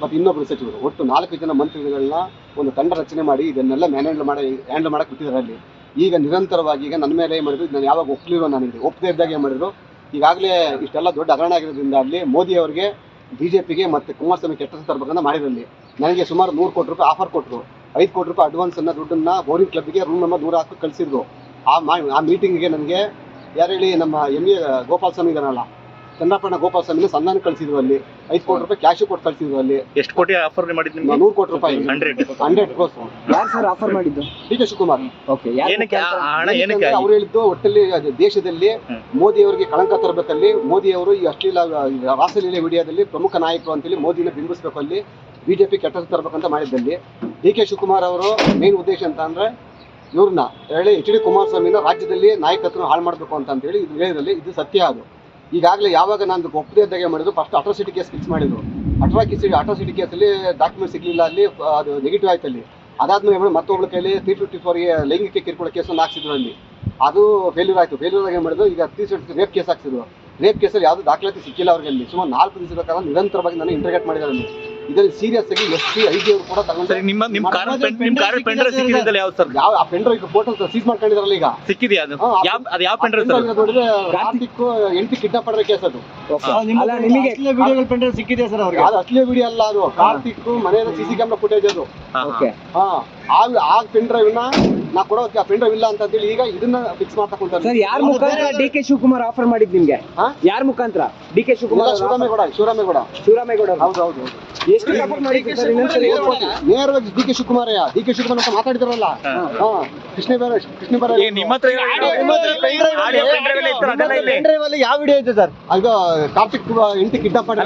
ಮತ್ತು ಇನ್ನೊಬ್ಬರು ಸಚಿವರು, ಒಟ್ಟು ನಾಲ್ಕು ಜನ ಮಂತ್ರಿಗಳನ್ನ ಒಂದು ತಂಡ ರಚನೆ ಮಾಡಿ ಇದನ್ನೆಲ್ಲ ಮ್ಯಾನೇಜ್ ಮಾಡಿ ಹ್ಯಾಂಡಲ್ ಮಾಡಕ್ಕೆ ಬಿಟ್ಟಿದ್ದಾರೆ ಅಲ್ಲಿ. ಈಗ ನಿರಂತರವಾಗಿ, ಈಗ ನನ್ನ ಮೇಲೆ ಏನು ಮಾಡಿದ್ರು ನಾನು ಯಾವಾಗ ಒಪ್ಪಲಿರೋ ನನಗೆ ಒಪ್ಪದೇ ಇದ್ದಾಗ ಏನು ಮಾಡಿದ್ರು, ಈಗಾಗಲೇ ಇಷ್ಟೆಲ್ಲ ದೊಡ್ಡ ಹಗರಣ ಆಗಿರೋದ್ರಿಂದ ಅಲ್ಲಿ ಮೋದಿ ಅವರಿಗೆ ಬಿ ಜೆ ಪಿಗೆ ಮತ್ತು ಕುಮಾರಸ್ವಾಮಿ ಕೆಟ್ಟ ತರಬೇಕಂತ ಮಾಡಿರಲ್ಲಿ ನನಗೆ ಸುಮಾರು ನೂರು ಕೋಟಿ ರೂಪಾಯಿ ಆಫರ್ ಕೊಟ್ಟರು ಐದು ಕೋಟಿ ರೂಪಾಯಿ ಅಡ್ವಾನ್ಸ್ ಅಡ್ವಾನ್ಸನ್ನು ದುಡ್ಡನ್ನು ಬೋರಿಂಗ್ ಕ್ಲಬ್ಗೆ ರೂಮ್ ನಂಬರ್ ನೂರ ಹಾಕಿ ಕಳಿಸಿದ್ರು. ಆ ಮಾ, ಆ ಮೀಟಿಂಗಿಗೆ ನನಗೆ ಯಾರು ಹೇಳಿ ನಮ್ಮ ಎಂ ಎ ಗೋಪಾಲ್ ಸ್ವಾಮಿ ಇದಾರಲ್ಲ ಚಂದ್ರಪ್ಪಣ್ಣ ಗೋಪಾಲ ಸ್ವಾಮಿ ಸನ್ಮಾನ ಕಳಿಸಿದ್ರು ಅಲ್ಲಿ. ಐದು ಕೋಟಿ ರೂಪಾಯಿ ಕ್ಯಾಶ್ ಕೊಟ್ಟು ಕಳಿಸಿದ್ರು ಅಲ್ಲಿ. ಎಷ್ಟು ಕೋಟಿ ಆಫರ್ ಮಾಡಿದ್ದೀನಿ ನಿಮ್ಗೆ? ನೂರು ಕೋಟಿ ರೂಪಾಯಿ. ಹಂಡ್ರೆಡ್. ಹಂಡ್ರೆಡ್ ಕ್ರೋಸ್ ಯಾರು ಸರ್ ಆಫರ್ ಮಾಡಿದ್ದು? D K Shivakumar. ಓಕೆ ಏನಕ್ಕೆ ಆ ಆ ಹಣ ಏನಕ್ಕೆ ಅವ್ರು ಹೇಳಿದ್ದು ಒಟ್ಟಲ್ಲಿ ಅದು ದೇಶದಲ್ಲಿ. ಮೋದಿ ಅವರಿಗೆ ಕಳಂಕ ತರಬೇಕಲ್ಲಿ ಮೋದಿ ಅವರು ಈ ಅಶ್ಲೀಲ ರಾಸಲೀಲೆ ವಿಡಿಯೋದಲ್ಲಿ ಪ್ರಮುಖ ನಾಯಕರು ಅಂತೇಳಿ ಮೋದಿನ ಬಿಂಬಿಸಬೇಕು ಅಲ್ಲಿ. ಬಿಜೆಪಿ ಕೆಟ್ಟ ತರಬೇಕಂತ ಮಾಡಿದ್ದಲ್ಲಿ. ಡಿ ಕೆ ಶಿವಕುಮಾರ್ ಅವರು ಮೇನ್ ಉದ್ದೇಶ ಅಂತ ಅಂದ್ರೆ ಇವ್ರನ್ನ ಹೇಳಿ ಎಚ್ ಡಿ ಕುಮಾರಸ್ವಾಮಿನ ರಾಜ್ಯದಲ್ಲಿ ನಾಯಕತ್ವ ಹಾಳು ಮಾಡಬೇಕು ಅಂತ ಹೇಳಿ ಇದು ಹೇಳಿದ್ರಲ್ಲಿ ಇದು ಸತ್ಯ ಅದು. ಈಗಾಗಲೇ ಯಾವಾಗ ನಾನು ಒಪ್ಪದೇ ಇದ್ದಾಗ ಮಾಡಿದ್ರು ಫಸ್ಟ್ ಅಟ್ರಾಸಿಟಿ ಕೇಸ್ ಫಿಕ್ಸ್ ಮಾಡಿದ್ರು. ಕೇಸ್ ಅಟ್ರಾಸಿಟಿ ಕೇಸಲ್ಲಿ ಡಾಕ್ಯುಮೆಂಟ್ ಸಿಗಲಿಲ್ಲ, ಅಲ್ಲಿ ಅದು ನೆಗೆಟಿವ್ ಆಯ್ತು ಅಲ್ಲಿ. ಅದಾದ್ಮೇಲೆ ಮತ್ತೊಬ್ಬಳ ಕೈಲಿ ತ್ರೀ ಫಿಫ್ಟಿ ಫೋರ್ಗೆ ಲೈಂಗಿಕ ಕಿರುಕುಳ ಕೇಸನ್ನು ಹಾಕ್ಸಿದ್ರು ಅಲ್ಲಿ. ಅದು ಫೇಲ್ಯೂರ್ ಆಯಿತು. ಫೇಲ್ಯೂರ್ ಆಗಿ ಮಾಡಿದ್ರು, ಈಗ ತ್ರೀ ರೇಪ್ ಕೇಸ್ ಹಾಕ್ಸಿದ್ರು. ರೇಪ್ ಕೇಸಲ್ಲಿ ಯಾವುದು ದಾಖಲಾತಿ ಸಿಕ್ಕಿಲ್ಲ ಅವ್ರಿಗೆ ಅಲ್ಲಿ. ಸುಮಾರು ನಾಲ್ಕು ದಿವಸದ ಕಾಲ ನಿರಂತರವಾಗಿ ನಾನು ಇಂಟರ್ಗೇಟ್ ಮಾಡಿದ್ದಾರೆ ಅಲ್ಲಿ. ಇದರಲ್ಲಿ ಸೀರಿಯಸ್ ಆಗಿ ಎಸ್ ಪಿ ಐ ಜಿ ಅವರು ಕೂಡ ತಗೊಂಡ್ರೆ ಸರಿ ನಿಮ್ಮ ನಿಮ್ ಕಾರ್ ನಿಮ್ಮ ಕಾರ್ ಪೆಂಡ್ರೈವ್ ಸಿಕ್ಕಿದ್ದಲ್ಲ ಯಾವ ಸರ್? ಯಾವ ಆ ಪೆಂಡ್ರೈವ್ ಫೋಟೋ ಸೀಸ್ ಮಾಡ್ಕೊಂಡಿದ್ರಲ್ಲ ಈಗ. ಸಿಕ್ಕಿದ್ಯಾ ಅದು? ಯಾವ ಅದು ಯಾವ ಪೆಂಡ್ರೈವ್ ಸರ್ ನೋಡಿದ್ರೆ ಕಾರ್ತಿಕ್ ಎಂಟಿ ಕಿಡ್ನಾಪ್ ಮಾಡಿರೋ ಕೇಸ್ ಅದು. ಅಲ್ಲ ನಿಮಗೆ ವಿಡಿಯೋಗಳು ಪೆಂಡ್ರೈವ್ ಸಿಕ್ಕಿದೆ ಸರ್ ಅವ್ರಿಗೆ? ಅದು ಅಸಲಿ ವಿಡಿಯೋ ಅಲ್ಲ ಅದು. ಕಾರ್ತಿಕ್ ಮನೆಯ ಸಿ ಸಿ ಕ್ಯಾಮ್ರಾ ಫುಟೇಜ್ ಅದು. ಓಕೆ. ಹಾ. ಆ ಆ ಪೆನ್ ಡ್ರೈವ್ನ ನಾ ಕೊಡೋಕೆ ಆ ಪೆನ್ ಡ್ರೈವ್ ಇಲ್ಲ ಅಂತ ಹೇಳಿ ಈಗ ಇದನ್ನ ಫಿಕ್ಸ್ ಮಾಡ್ತಾ ಕುಂತಾರೆ ಸರ್ ಯಾರ ಮುಖಾಂತರ ಡಿ ಕೆ ಶಿವಕುಮಾರ್ ಆಫರ್ ಮಾಡಿದ್ ನಿಮ್ಗೆ? ಹಾ? ಯಾರ ಮುಖಾಂತರ? D K Shivakumar Shivarame Gowda Shivarame Gowda. Shivaramegowda ಹೌದು ಹೌದು. ನೇರವಾಗಿ ಡಿ ಕೆ ಶಿವಕುಮಾರಯ್ಯ ಡಿ ಕೆ ಶಿವಕುಮಾರ್ ಅಂತ ಮಾತಾಡಿದ್ರಲ್ಲ. ಕೃಷ್ಣ ಕೃಷ್ಣ ಯಾವ ವಿಡಿಯೋ ಇದೆ ಸರ್? ಅದು ಕಾರ್ತಿಕ್ ಇಂಟಿ ಕಿಡ್ನಾಪ್ ಅಲ್ಲ